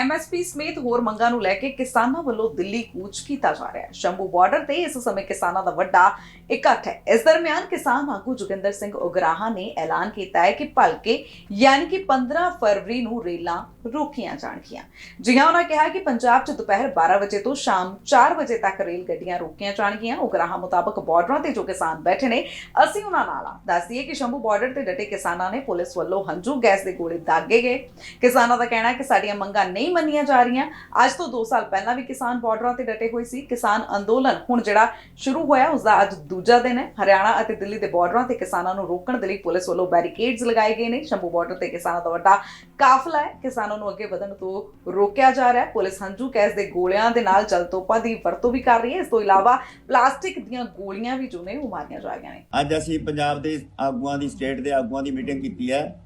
MSP ਸਮੇਤ ਹੋਰ ਮੰਗਾਂ ਨੂੰ ਲੈ ਕੇ ਕਿਸਾਨਾਂ ਵੱਲੋਂ ਦਿੱਲੀ ਕੂਚ ਕੀਤਾ ਜਾ ਰਿਹਾ ਹੈ। ਸ਼ੰਭੂ ਬਾਰਡਰ ਤੇ ਇਸ ਸਮੇਂ ਕਿਸਾਨਾਂ ਦਾ ਵੱਡਾ ਇਕੱਠ ਹੈ। ਇਸ ਦਰਮਿਆਨ ਕਿਸਾਨ ਆਗੂ ਜੋਗਿੰਦਰ ਸਿੰਘ ਉਗਰਾਹਾ ਨੇ ਐਲਾਨ ਕੀਤਾ ਹੈ ਕਿ ਭਲਕੇ ਯਾਨੀ ਕਿ 15 ਫਰਵਰੀ ਨੂੰ ਰੇਲਾਂ ਰੋਕੀਆਂ ਜਾਣਗੀਆਂ। ਜੀ ਹਾਂ ਉਹਨਾਂ ਕਿਹਾ ਕਿ ਪੰਜਾਬ 'ਚ ਦੁਪਹਿਰ 12 ਵਜੇ ਤੋਂ ਸ਼ਾਮ 4 ਵਜੇ ਤੱਕ ਰੇਲ ਗੱਡੀਆਂ ਰੋਕੀਆਂ ਜਾਣਗੀਆਂ। ਉਗਰਾਹਾ ਮੁਤਾਬਕ ਬਾਰਡਰਾਂ ਤੇ ਜੋ ਕਿਸਾਨ ਬੈਠੇ ਨੇ, ਅਸੀਂ ਉਹਨਾਂ ਨਾਲ ਦੱਸ ਦਈਏ ਕਿ ਸ਼ੰਭੂ ਬਾਰਡਰ ਤੇ ਡਟੇ ਕਿਸਾਨਾਂ ਨੇ ਪੁਲਿਸ ਵੱਲੋਂ ਹੰਝੂ ਗੈਸ ਦੇ ਗੋਲੇ ਦਾਗੇ ਗਏ। ਕਿਸਾਨਾਂ ਦਾ ਕਹਿਣਾ ਹੈ ਕਿ ਸਾਡੀਆਂ ਮੰਗਾਂ ਨਹੀਂ ਮੰਨੀਆਂ ਜਾ ਰਹੀਆਂ। ਅੱਜ ਤੋਂ 2 ਸਾਲ ਪਹਿਲਾਂ ਵੀ ਕਿਸਾਨ ਬਾਰਡਰਾਂ ਤੇ ਡਟੇ ਹੋਏ ਸੀ। ਕਿਸਾਨ ਅੰਦੋਲਨ ਹੁਣ ਜਿਹੜਾ ਸ਼ੁਰੂ ਹੋਇਆ ਉਸ ਦਾ ਅੱਜ ਦੂਜਾ ਦਿਨ ਹੈ। ਹਰਿਆਣਾ ਅਤੇ ਦਿੱਲੀ ਦੇ ਬਾਰਡਰਾਂ ਤੇ ਕਿਸਾਨਾਂ ਨੂੰ ਰੋਕਣ ਦੇ ਲਈ ਪੁਲਿਸ ਵੱਲੋਂ ਬੈਰੀਕੇਡਸ ਲਗਾਏ ਗਏ ਨੇ। ਸ਼ੰਭੂ ਬਾਰਡਰ ਤੇ ਕਿਸਾਨਾਂ ਦਾ ਵੱਡਾ ਕਾਫਲਾ ਹੈ। ਕਿਸਾਨ ਨੂੰ ਅੱਗੇ ਵਧਣ ਤੋਂ ਰੋਕਿਆ ਜਾ ਰਿਹਾ ਹੈ। ਪੁਲਿਸ ਹੰਝੂ ਗੈਸ ਦੇ ਗੋਲਿਆਂ ਦੇ ਨਾਲ ਜਲ ਦੀ ਵਰਤੋਂ ਵੀ ਕਰ ਰਹੀ ਹੈ। ਇਸ ਤੋਂ ਇਲਾਵਾ ਪਲਾਸਟਿਕ ਦੀਆਂ ਗੋਲੀਆਂ ਵੀ ਜੋ ਨੇ ਉਹ ਮਾਰੀਆਂ ਜਾ ਰਹੀਆਂ ਨੇ। ਅੱਜ ਅਸੀਂ ਪੰਜਾਬ ਦੇ ਆਗੂਆਂ ਦੀ, ਸਟੇਟ ਦੇ ਆਗੂਆਂ ਦੀ ਮੀਟਿੰਗ ਕੀਤੀ ਹੈ।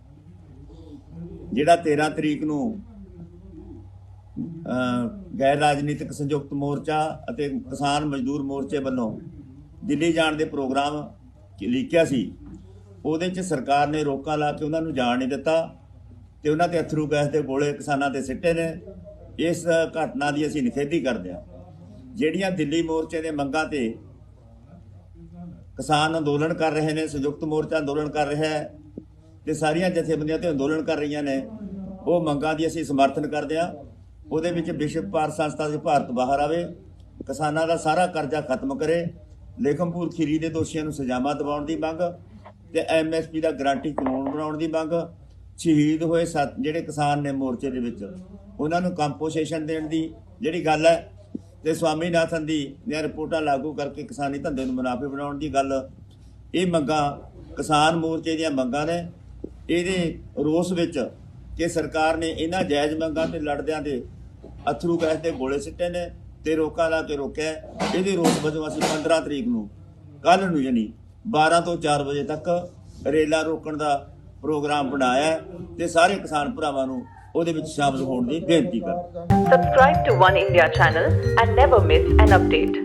ਜਿਹੜਾ 13 ਤਰੀਕ ਨੂੰ ਗੈਰ ਰਾਜਨੀਤਿਕ ਸੰਯੁਕਤ ਮੋਰਚਾ ਅਤੇ ਕਿਸਾਨ ਮਜ਼ਦੂਰ ਮੋਰਚੇ ਵੱਲੋਂ ਦਿੱਲੀ ਜਾਣ ਦੇ ਪ੍ਰੋਗਰਾਮ ਲਿਖਿਆ ਸੀ, ਉਹਦੇ 'ਚ ਸਰਕਾਰ ਨੇ ਰੋਕਾਂ ਲਾ ਕੇ ਉਹਨਾਂ ਨੂੰ ਜਾਣ ਨਹੀਂ ਦਿੱਤਾ। ਤੇ ਉਹਨਾਂ ਤੇ ਅਥਰੂ ਗੈਸ ਦੇ ਗੋਲੇ ਕਿਸਾਨਾਂ ਤੇ ਸਿੱਟੇ ਨੇ। ਇਸ ਘਟਨਾ ਦੀ ਅਸੀਂ ਨਿਖੇਧੀ ਕਰਦੇ ਹਾਂ। ਜਿਹੜੀਆਂ ਦਿੱਲੀ ਮੋਰਚੇ ਦੇ ਮੰਗਾਂ ਤੇ ਕਿਸਾਨ ਅੰਦੋਲਨ ਕਰ ਰਹੇ ਨੇ, ਸੰਯੁਕਤ ਮੋਰਚਾ ਅੰਦੋਲਨ ਕਰ ਰਿਹਾ ਹੈ ਤੇ ਸਾਰੀਆਂ ਜਥੇਬੰਦੀਆਂ ਤੇ ਅੰਦੋਲਨ ਕਰ ਰਹੀਆਂ ਨੇ, ਉਹ ਮੰਗਾਂ ਦੀ ਅਸੀਂ ਸਮਰਥਨ ਕਰਦੇ ਹਾਂ। ਉਹਦੇ ਵਿੱਚ ਵਿਸ਼ਵ ਭਾਰ ਸੰਸਥਾ ਦੇ ਭਾਰਤ ਬਾਹਰ ਆਵੇ, ਕਿਸਾਨਾਂ ਦਾ ਸਾਰਾ ਕਰਜ਼ਾ ਖਤਮ ਕਰੇ, ਲੇਖਮਪੁਰ ਖੀਰੀ ਦੇ ਦੋਸ਼ੀਆਂ ਨੂੰ ਸਜ਼ਾਵਾਂ ਦਿਵਾਉਣ ਦੀ ਮੰਗ ਤੇ ਐਮਐਸਪੀ ਦਾ ਗਾਰੰਟੀ ਕਾਨੂੰਨ ਬਣਾਉਣ ਦੀ ਮੰਗ ਸ਼ਹੀਦ ਹੋਏ ਸੱਤ ਜਿਹੜੇ ਕਿਸਾਨ ਨੇ ਮੋਰਚੇ ਦੇ ਵਿੱਚ, ਉਹਨਾਂ ਨੂੰ ਕੰਪੋਜੀਸ਼ਨ ਦੇਣ ਦੀ ਜਿਹੜੀ ਗੱਲ ਹੈ ਤੇ ਸਵਾਮੀਨਾਥਨ ਦੀ ਦੀਆਂ ਰਿਪੋਰਟਾਂ ਲਾਗੂ ਕਰਕੇ ਕਿਸਾਨੀ ਧੰਦੇ ਨੂੰ ਮੁਨਾਫੇ ਬਣਾਉਣ ਦੀ ਗੱਲ। ਇਹ ਮੰਗਾਂ ਕਿਸਾਨ ਮੋਰਚੇ ਦੀਆਂ ਮੰਗਾਂ ਨੇ। ਇਹਦੇ ਰੋਸ ਵਿੱਚ ਕਿ ਸਰਕਾਰ ਨੇ ਇਹਨਾਂ ਜਾਇਜ਼ ਮੰਗਾਂ ਤੇ ਲੜਦਿਆਂ ਦੇ ਅਥਰੂ ਗੈਸ ਦੇ ਗੋਲੇ ਸਿੱਟੇ ਨੇ ਤੇ ਰੋਕਾ ਲਾ ਕੇ ਰੋਕਿਆ ਇਹਦੇ ਰੋਸ ਵਜੋਂ ਅਸੀਂ 15 ਤਰੀਕ ਨੂੰ ਕੱਲ ਨੂੰ ਯਾਨੀ 12 ਤੋਂ 4 ਵਜੇ ਤੱਕ ਰੇਲਾਂ ਰੋਕਣ ਦਾ ਪ੍ਰੋਗਰਾਮ ਬਣਾਇਆ ਤੇ ਸਾਰੇ ਕਿਸਾਨ ਭਰਾਵਾਂ ਨੂੰ ਉਹਦੇ ਵਿੱਚ ਸ਼ਾਮਲ ਹੋਣ ਦੀ ਬੇਨਤੀ ਕਰਦਾ subscribe to One India channel and never miss an update